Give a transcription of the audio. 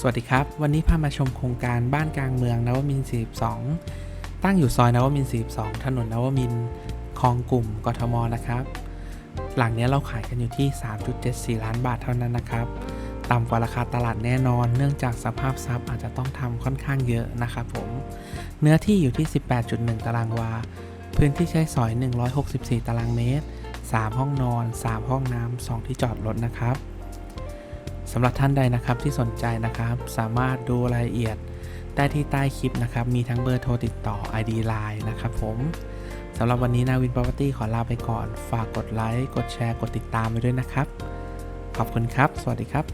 สวัสดีครับ วันนี้พามาชมโครงการบ้านกลางเมืองนวมินทร์42 ตั้งอยู่ซอยนวมินทร์42 ถนนนวมินทร์คลองกลุ่มกทมนะครับ หลังนี้เราขายกันอยู่ที่ 3.74 ล้านบาทเท่านั้นนะครับ ต่ำกว่าราคาตลาดแน่นอน เนื่องจากสภาพทรัพย์อาจจะต้องทำค่อนข้างเยอะนะครับผม เนื้อที่อยู่ที่ 18.1 ตารางวา พื้นที่ใช้สอย 164 ตารางเมตร 3 ห้องนอน 3 ห้องน้ำ 2 ที่จอดรถนะครับ สำหรับท่านใดนะครับที่สนใจนะครับ สามารถดูรายละเอียดได้ที่ใต้คลิปนะครับ มีทั้งเบอร์โทรติดต่อ ID Line นะครับผมสำหรับวันนี้นาวิน Property ขอลาไปก่อน ฝากกดไลค์ กดแชร์ กดติดตามไปด้วยนะครับ ขอบคุณครับ สวัสดีครับ